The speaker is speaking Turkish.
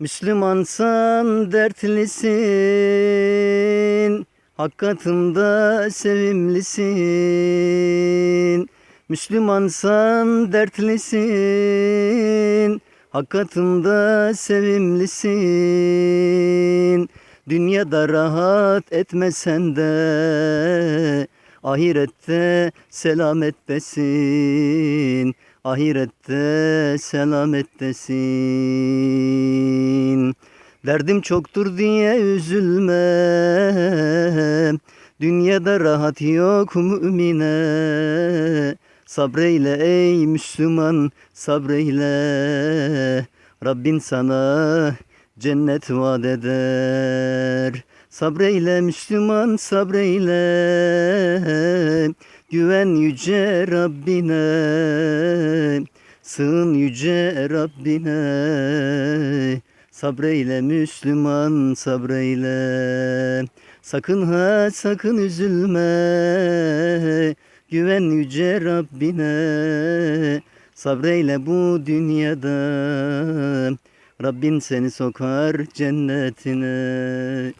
Müslümansan dertlisin, hak katında sevimlisin. Müslümansan dertlisin, hak katında sevimlisin. Dünyada rahat etmesen de, ahirette selamettesin. Ahirette selamettesin. Derdim çoktur diye üzülme. Dünyada rahat yok mümine. Sabreyle ey Müslüman sabreyle. Rabbin sana cennet vaat eder. Sabreyle Müslüman sabreyle. Güven yüce Rabbine. Sığın yüce Rabbine. Sabreyle Müslüman sabreyle. Sakın ha sakın üzülme. Güven yüce Rabbine. Sabreyle bu dünyada. Rabbin seni sokar cennetine.